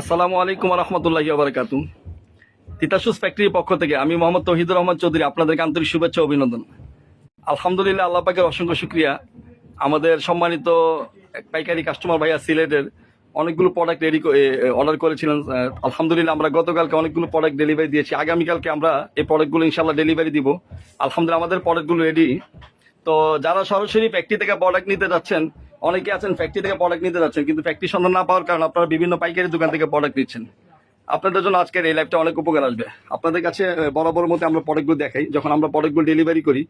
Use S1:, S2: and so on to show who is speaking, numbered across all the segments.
S1: আসসালামু আলাইকুম রহমতুল্লাহি আবরকাত তিতাসুস ফ্যাক্টরির পক্ষ থেকে আমি মোহাম্মদ তহিদুর রহমান চৌধুরী আপনাদেরকে আন্তরিক শুভেচ্ছা অভিনন্দন। আলহামদুলিল্লাহ আল্লাহ পাকের অসংখ্য শুক্রিয়া। আমাদের সম্মানিত পাইকারি কাস্টমার ভাইয়া সিলেটের অনেকগুলো প্রোডাক্ট রেডি অর্ডার করেছিলেন। আলহামদুলিল্লাহ আমরা গতকালকে অনেকগুলো প্রোডাক্ট ডেলিভারি দিয়েছি। আগামীকালকে আমরা এই প্রোডাক্টগুলো ইনশাল্লাহ ডেলিভারি দিব। আলহামদুলিল্লাহ আমাদের প্রোডাক্টগুলো রেডি তো যারা সরাসরি ফ্যাক্টরি থেকে প্রোডাক্ট নিতে যাচ্ছেন অনেকে আছেন ফ্যাক্টরি থেকে প্রোডাক্ট নিতে যাচ্ছেন, কিন্তু ফ্যাক্টরি সন্ধান না পাওয়ার কারণে আপনারা বিভিন্ন পাইকারি দোকান থেকে প্রোডাক্ট নিচ্ছেন। আপনাদের জন্য আজকের এই লাইভটা অনেক উপকার আসবে। আপনাদের কাছে বরাবর মতো আমরা প্রোডাক্টগুলো দেখাই। যখন আমরা প্রোডাক্টগুলো ডেলিভারি করি,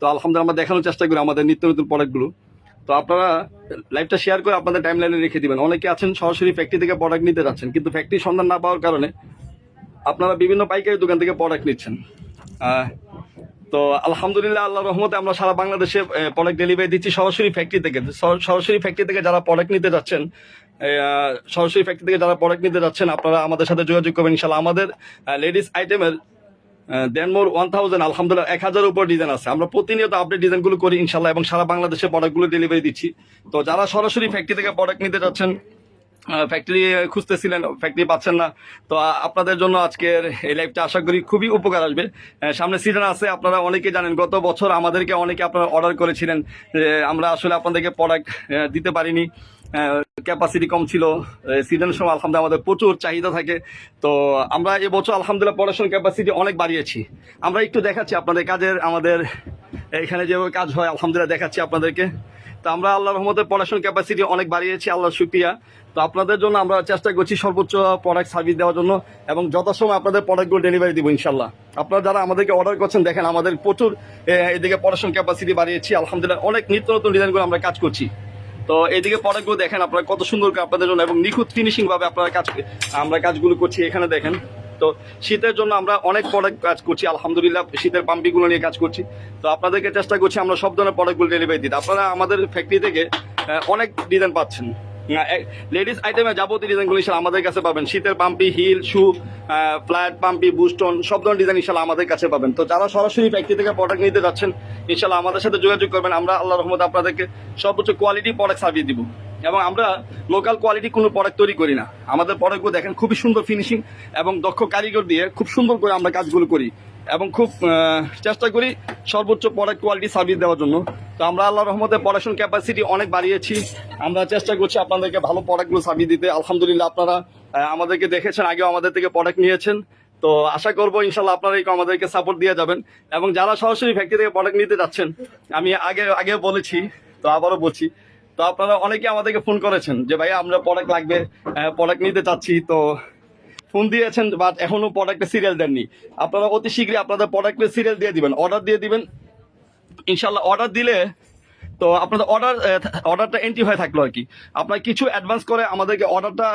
S1: তো আলহামদুলিল্লাহ আমরা দেখানোর চেষ্টা করি আমাদের নিত্য নতুন প্রোডাক্টগুলো তো আপনারা লাইভটা শেয়ার করে আপনাদের টাইম লাইনে রেখে দিবেন। অনেকে আছেন সরাসরি ফ্যাক্টরি থেকে প্রোডাক্ট নিতে যাচ্ছেন, কিন্তু ফ্যাক্টরি সন্ধান না পাওয়ার কারণে আপনারা বিভিন্ন পাইকারি দোকান থেকে প্রোডাক্ট নিচ্ছেন। তো আলহামদুলিল্লাহ আল্লাহ রহমতে আমরা সারা বাংলাদেশে প্রোডাক্ট ডেলিভারি দিচ্ছি সরাসরি ফ্যাক্টরি থেকে। সর- সরাসরি ফ্যাক্টরি থেকে যারা প্রোডাক্ট নিতে যাচ্ছেন সরাসরি ফ্যাক্টরি থেকে যারা প্রোডাক্ট নিতে যাচ্ছেন, আপনারা আমাদের সাথে যোগাযোগ করবেন। ইনশাল্লাহ আমাদের লেডিস আইটেমের দেনমোর ওয়ান থাউজেন্ড আলহামদুলিল্লাহ, এক হাজার উপর ডিজাইন আছে। আমরা প্রতিনিয়ত আপডেট ডিজাইনগুলো করি ইনশাল্লাহ এবং সারা বাংলাদেশে প্রোডাক্টগুলো ডেলিভারি দিচ্ছি। তো যারা সরাসরি ফ্যাক্টরি থেকে প্রোডাক্ট নিতে যাচ্ছেন ফ্যাক্টরি খুঁজতেছিলেন ফ্যাক্টরি পাচ্ছেন না। তো আপনাদের জন্য আজকের এই লাইভটা আশা করি খুবই উপকার আসবে। সামনে সিজন আছে, আপনারা অনেকে জানেন, গত বছর আমাদেরকে অনেকে আপনারা অর্ডার করেছিলেন যে আমরা আসলে আপনাদেরকে প্রোডাক্ট দিতে পারিনি। ক্যাপাসিটি কম ছিল সিজনের সময় আলহামদুলিল্লাহ আমাদের প্রচুর চাহিদা থাকে। তো আমরা এবছর আলহামদুলিল্লাহ প্রোডাকশন ক্যাপাসিটি অনেক বাড়িয়েছি। আমরা একটু দেখাচ্ছি আপনাদের কাজের, আমাদের এখানে যেভাবে কাজ হয়, আলহামদুলিল্লাহ দেখাচ্ছি আপনাদেরকে। তো আমরা আল্লাহ রহমতের পড়াশোনার ক্যাপাসিটি অনেক বাড়িয়েছি আল্লাহ শুক্রিয়া। তো আপনাদের জন্য আমরা চেষ্টা করছি সর্বোচ্চ প্রোডাক্ট সার্ভিস দেওয়ার জন্য এবং যথাসময় আপনাদের প্রোডাক্টগুলো ডেলিভারি দিব ইনশাল্লাহ আপনারা যারা আমাদেরকে অর্ডার করছেন, দেখেন আমাদের প্রচুর এদিকে পড়াশোনার ক্যাপাসিটি বাড়িয়েছি, আলহামদুলিল্লাহ। অনেক নিত্য নতুন ডিজাইনগুলো আমরা কাজ করছি। তো এদিকে প্রোডাক্টগুলো দেখেন আপনারা কত সুন্দর আপনাদের জন্য এবং নিখুঁত ফিনিশিং ভাবে আপনারা কাজ, আমরা কাজগুলো করছি। এখানে দেখেন তো শীতের জন্য আমরা অনেক প্রোডাক্ট কাজ করছি, আলহামদুলিল্লাহ শীতের পাম্পিগুলো নিয়ে কাজ করছি। তো আপনাদেরকে চেষ্টা করছি আমরা সব ধরনের প্রোডাক্টগুলো ডেলিভারি দিতে। আপনারা আমাদের ফ্যাক্টরি থেকে অনেক ডিজাইন পাচ্ছেন। লেডিস আইটেমে যাবতীয় ডিজাইনগুলো ইনশাল্লাহ আমাদের কাছে পাবেন। শীতের পাম্পি হিল শু ফ্ল্যাট পাম্পি বুস্টন সব ধরনের ডিজাইন ইনশাল্লাহ আমাদের কাছে পাবেন। তো যারা সরাসরি ফ্যাক্টরি থেকে প্রোডাক্ট নিতে যাচ্ছেন, ইনশাল্লাহ আমাদের সাথে যোগাযোগ করবেন। আমরা আল্লাহ রহমত আপনাদেরকে সর্বোচ্চ কোয়ালিটি প্রোডাক্ট সার্ভিস দিব। এবং আমরা লোকাল কোয়ালিটি কোনো প্রোডাক্ট তৈরি করি না। আমাদের প্রোডাক্টগুলো দেখেন খুবই সুন্দর ফিনিশিং এবং দক্ষ কারিগর দিয়ে খুব সুন্দর করে আমরা কাজগুলো করি এবং খুব চেষ্টা করি সর্বোচ্চ প্রোডাক্ট কোয়ালিটি সার্ভিস দেওয়ার জন্য। তো আমরা আল্লাহ রহমতে পড়াশোনার ক্যাপাসিটি অনেক বাড়িয়েছি। আমরা চেষ্টা করছি আপনাদেরকে ভালো প্রোডাক্টগুলো সার্ভিস দিতে। আলহামদুলিল্লাহ আপনারা আমাদেরকে দেখেছেন, আগেও আমাদের থেকে প্রোডাক্ট নিয়েছেন। তো আশা করব ইনশাল্লাহ আপনারা আমাদেরকে সাপোর্ট দিয়ে যাবেন। এবং যারা সরাসরি ফ্যাক্টরি থেকে প্রোডাক্ট নিতে যাচ্ছেন, আমি আগে, আগেও বলেছি, তো আবারও বলছি তো আপনারা অনেকে আমাদেরকে ফোন করেছেন যে ভাই আমরা প্রোডাক্ট লাগবে প্রোডাক্ট নিতে চাচ্ছি। তো ফোন দিয়েছেন বাট এখনও প্রোডাক্টের সিরিয়াল দেননি। আপনারা অতি শীঘ্রই আপনাদের প্রোডাক্টের সিরিয়াল দিয়ে দিবেন অর্ডার দিয়ে দিবেন। ইনশাল্লাহ অর্ডার দিলে তো আপনাদের অর্ডার অর্ডারটা এন্ট্রি হয়ে থাকল আর কি। আপনার কিছু অ্যাডভান্স করে আমাদেরকে অর্ডারটা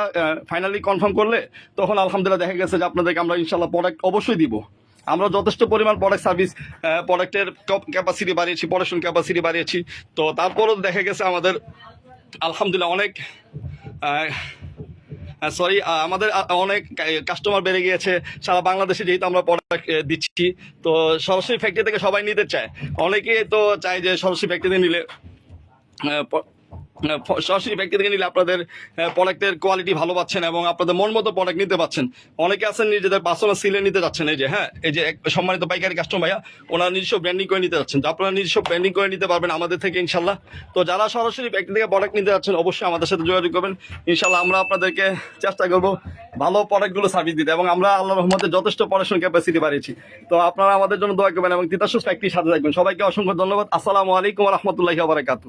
S1: ফাইনালি কনফার্ম করলে তখন আলহামদুলিল্লাহ দেখা গেছে যে আপনাদেরকে আমরা ইনশাল্লাহ প্রোডাক্ট অবশ্যই দিব। আমরা যথেষ্ট পরিমাণ প্রোডাক্ট সার্ভিস প্রোডাক্টের ক্যাপাসিটি বাড়িয়েছি পড়াশোনার ক্যাপাসিটি বাড়িয়েছি। তো তারপরও দেখা গেছে আমাদের, আলহামদুলিল্লাহ অনেক সরি আমাদের অনেক কাস্টমার বেড়ে গিয়েছে। সারা বাংলাদেশে যেহেতু আমরা প্রোডাক্ট দিচ্ছি, তো সরাসরি ফ্যাক্টরি থেকে সবাই নিতে চায়। অনেকে তো চায় যে সরাসরি ফ্যাক্টরি নিলে সরাসরি ফ্যাক্টরি থেকে নিলে আপনাদের প্রোডাক্টের কোয়ালিটি ভালো পাচ্ছেন এবং আপনাদের মন মতো প্রোডাক্ট নিতে পাচ্ছেন। অনেকে আছেন নিজেদের পার্সোনাল সিলে নিতে যাচ্ছেন, এই যে হ্যাঁ এই যে সম্মানিত পাইকারি কাস্টমার ভাইয়া, ওনারা নিজস্ব ব্র্যান্ডিং করে নিতে যাচ্ছেন। আপনারা নিজস্ব ব্র্যান্ডিং করে নিতে পারবেন আমাদের থেকে ইনশাল্লাহ তো যারা সরাসরি ফ্যাক্টরি থেকে প্রোডাক্ট নিতে যাচ্ছেন, অবশ্যই আমাদের সাথে যোগাযোগ করবেন। ইনশাল্লাহ আমরা আপনাদেরকে চেষ্টা করব ভালো প্রোডাক্টগুলো সার্ভিস দিতে এবং আমরা আল্লাহ রহমতে যথেষ্ট পড়াশোনার ক্যাপাসিটি বাড়িয়েছি। তো আপনারা আমাদের জন্য দোয়া করবেন এবং তিতাসুস ফ্যাক্টরির সাথে থাকবেন। সবাইকে অসংখ্য ধন্যবাদ। আসসালামু আলাইকুম রহমতুল্লাহি বারাকাতু